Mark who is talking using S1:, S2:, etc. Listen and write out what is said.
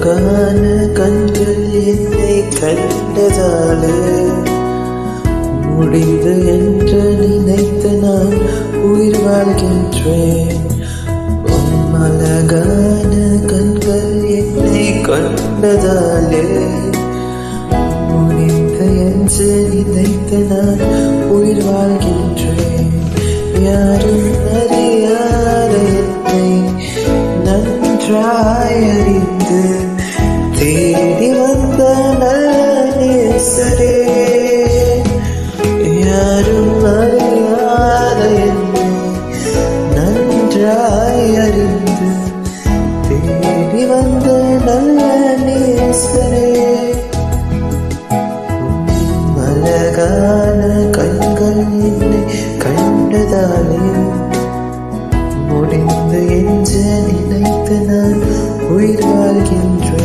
S1: கண்கள் என்னை கண்டதாலே முடிந்து என்று நினைத்து நான் உயிர் வாழ்கின்றேன். அழகான கண்கள் என்னை கண்டதாலே முடிந்து என்று நினைத்து நான் உயிர் வாழ்கின்றேன். யாரும் அறி அறிந்து தேடி வந்த நேசரே யாரும் அறியாத என்னை நன்றாய் அறிந்து தேடி வந்த நல்ல நேசரே அழகான கண்கள் என்னை கண்டதாலே முடிந்து என்று நினைத்து நான் cuida a alguien